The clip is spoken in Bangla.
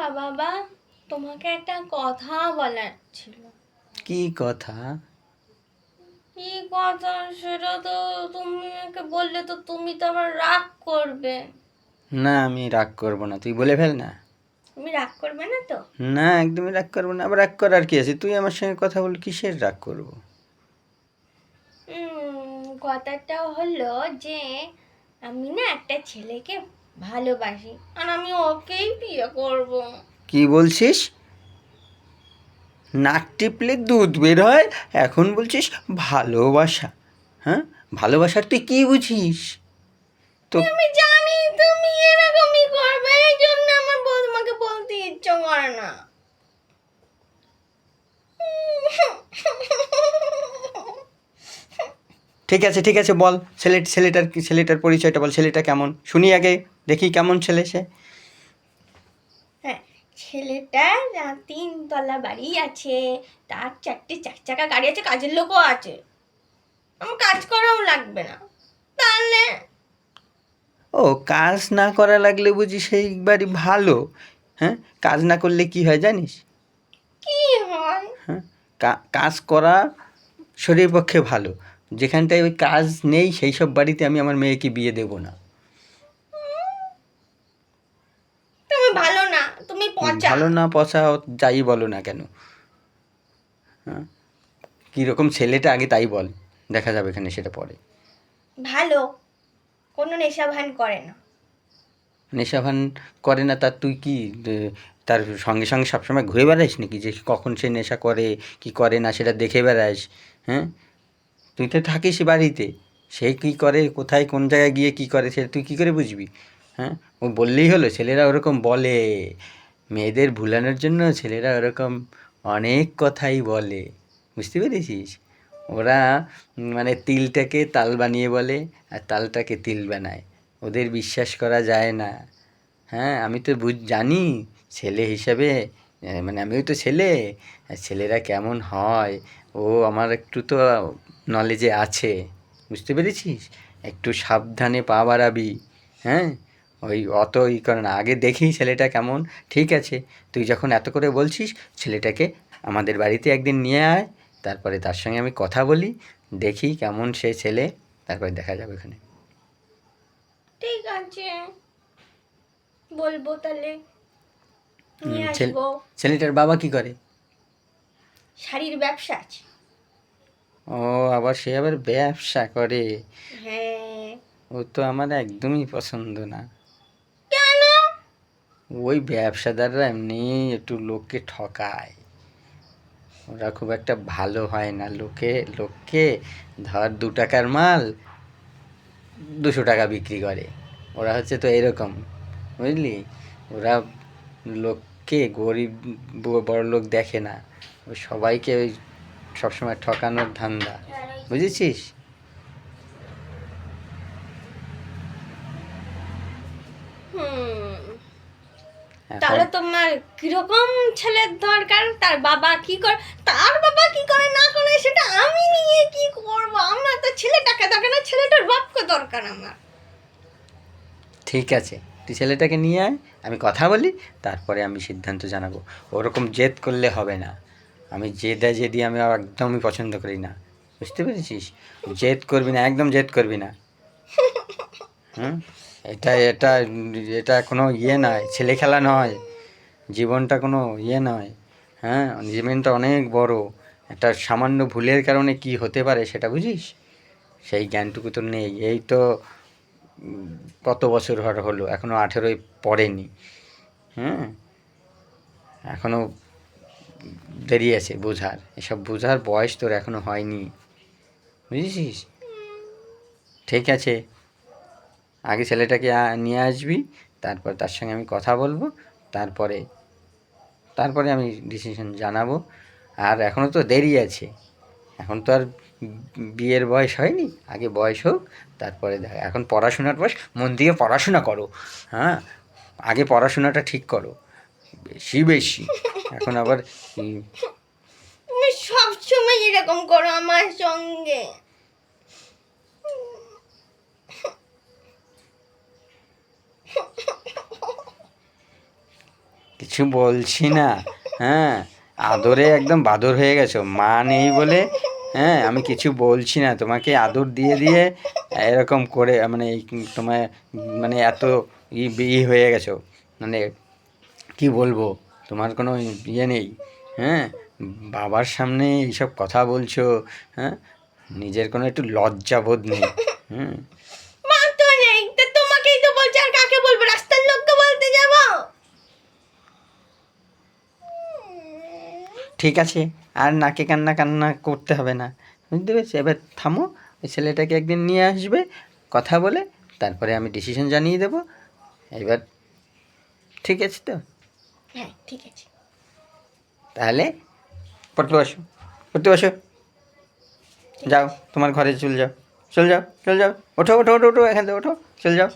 বাবা বাবা তোমাকে একটা কথা বলার ছিল। কি কথা? কি কথা? সেটা তো তুমি আমাকে বললে তো তুমি তো আবার রাগ করবে। না আমি রাগ করব না। তুই বলে ফেল না। তুমি রাগ করবে না তো? না একদমই রাগ করব না। আবার রাগ করার কি আছে? তুই আমার সঙ্গে কথা বল কিসের রাগ করব? কথাটা হলো যে আমি না একটা ছেলেকে ভালোবাসি। আর আমি ওকেই বিয়ে করব। কি বলছিস? নাক টিপলে দুধ বের হয় এখন বলছিস ভালোবাসা। হ্যাঁ? ভালোবাসার তুই কি বুঝিস? তো আমি জানি তুমি এরকমই করবে এই জন্য আমার বল- তোমাকে বলতে ইচ্ছে করে না। ঠিক আছে ঠিক আছে বল। ছেলে ছেলেটার কি ছেলেটার পরিচয়টা বল। ছেলেটা কেমন? শুনি আগে। দেখি কেমন ছেলে সে। হ্যাঁ ছেলেটা না তিনতলা বাড়ি আছে। তার চারটে চার চাকা গাড়ি আছে কাজের লোকও আছে। আমার কাজ করাও লাগবে না। তাহলে? ও কাজ না করা লাগলে বুঝি সেই বাড়ি ভালো। হ্যাঁ কাজ না করলে কি হয় জানিস? কি হয়? হ্যাঁ কাজ করা শরীরের পক্ষে ভালো। যেখানটায় ওই কাজ নেই সেই সব বাড়িতে আমি আমার মেয়েকে বিয়ে দেবো না তুমি ভালো না তুমি পচা ভালো না পচা যাই বলো না কেন। হ্যাঁ? কীরকম ছেলেটা আগে তাই বল দেখা যাবে এখানে সেটা পরে। ভালো কোনো নেশা ভান করে না। নেশাভান করে না তার তুই কি তার সঙ্গে সঙ্গে সবসময় ঘুরে বেড়াস নাকি? যে কখন সে নেশা করে কি করে না সেটা দেখে বেড়াস হ্যাঁ? তুই তো থাকিস বাড়িতে। সে কী করে কোথায় কোন জায়গায় গিয়ে কি করে সেটা তুই কী করে বুঝবি হ্যাঁ? ও বললেই হলো ছেলেরা ওরকম বলে। মেয়েদের ভুলানোর জন্য ছেলেরা ওরকম অনেক কথাই বলে। বুঝতে পেরেছিস? ওরা মানে তিলটাকে তাল বানিয়ে বলে আর তালটাকে তিল বানায়। ওদের বিশ্বাস করা যায় না। হ্যাঁ আমি তো বুঝ, জানি ছেলে হিসাবে মানে আমিও তো ছেলে ছেলেরা কেমন হয়, ও আমার একটু তো নলেজে আছে। বুঝতে পেরেছিস? একটু সাবধানে পা বাড়াবি হ্যাঁ? ওই অত ই করে না আগে দেখি ছেলেটা কেমন। ঠিক আছে তুই যখন এত করে বলছিস ছেলেটাকে আমাদের বাড়িতে একদিন নিয়ে আয় তারপরে তার সঙ্গে আমি কথা বলি দেখি কেমন সে ছেলে তারপরে দেখা যাবে এখানে ঠিক আছে। বলব তাহলে। ছেলে- ছেলেটার বাবা কি করে? শাড়ির ব্যবসা আছে। ও আবার সে আবার ব্যবসা করে। হ্যাঁ। ও তো আমার একদমই পছন্দ না। ওই ব্যবসাদাররা এমনি একটু লোককে ঠকায়। ওরা খুব একটা ভালো হয় না। লোকে, লোককে ধর দু টাকার মাল দুশো টাকা বিক্রি করে। ওরা হচ্ছে তো এরকম, বুঝলি? ওরা লোককে গরিব বড় লোক দেখে না। ওই সবাইকে ওই সবসময় ঠকানোর ধান্দা। বুঝেছিস? তাহলে তোমার কীরকম ছেলের দরকার? তার বাবা কি করে তার বাবা কি করে না করে সেটা আমি নিয়ে কি করব? আমার তো ছেলেটাকে দরকার না ছেলেটার বাপকে দরকার আমার। ঠিক আছে তুই ছেলেটাকে নিয়ে আয় আমি কথা বলি তারপরে আমি সিদ্ধান্ত জানাব। ওরকম জেদ করলে হবে না। আমি জেদা জেদি আমি একদমই পছন্দ করি না। বুঝতে পেরেছিস? জেদ করবি না একদম জেদ করবি না। হুম? এটা এটা এটা কোনো ইয়ে নয়, ছেলে খেলা নয়, জীবনটা কোনো ইয়ে নয় হ্যাঁ? জীবনটা অনেক বড়। একটা সামান্য ভুলের কারণে কি হতে পারে সেটা বুঝিস? সেই জ্ঞানটুকু তো নেই। এই তো কত বছর হর হলো এখনও আঠেরোই পড়েনি হ্যাঁ? এখনও দেরি আছে বোঝার। এসব বোঝার বয়স তোর এখনও হয়নি, বুঝেছিস? ঠিক আছে। আগে ছেলেটাকে নিয়ে আসবি, তারপর তার সঙ্গে আমি কথা বলব, তারপরে তারপরে আমি ডিসিশন জানাব। আর এখনও তো দেরি আছে। এখন তো আর বিয়ের বয়স হয়নি, আগে বয়স হোক, তারপরে দেখ, এখন পড়াশোনার বয়স, মন দিয়ে পড়াশোনা করো হ্যাঁ? আগে পড়াশোনাটা ঠিক করো, বেশি বেশি। এখন আবার সব সময় এরকম করো আমার সঙ্গে। কিছু বলছি না হ্যাঁ? আদরে একদম বাদর হয়ে গেছো। মা নেই বলে হ্যাঁ আমি কিছু বলছি না। তোমাকে আদর দিয়ে দিয়ে এরকম করে মানে তোমার মানে এত ই হয়ে গেছো। মানে কি বলব, তোমার কোনো ইয়ে নেই হ্যাঁ? বাবার সামনে এইসব কথা বলছো হ্যাঁ? নিজের কোনো একটু লজ্জা বোধ নেই হুম মা তো নেই তা তোমাকেই তো বলছে আর কাকে বলব রাস্তার লোককে বলতে যাব ঠিক আছে আর নাকে কান্না কান্না করতে হবে না। বুঝতে পেরেছি? এবার থামো ওই ছেলেটাকে একদিন নিয়ে আসবে কথা বলে তারপরে আমি ডিসিশন জানিয়ে দেবো। এবার ঠিক আছে তো? হ্যাঁ ঠিক আছে। তাহলে পড়তে বসো পড়তে বসো। যাও তোমার ঘরে চলে যাও চলে যাও চলে যাও। ওঠো ওঠো ওঠো ওঠো এখান থেকে ওঠো চলে যাও।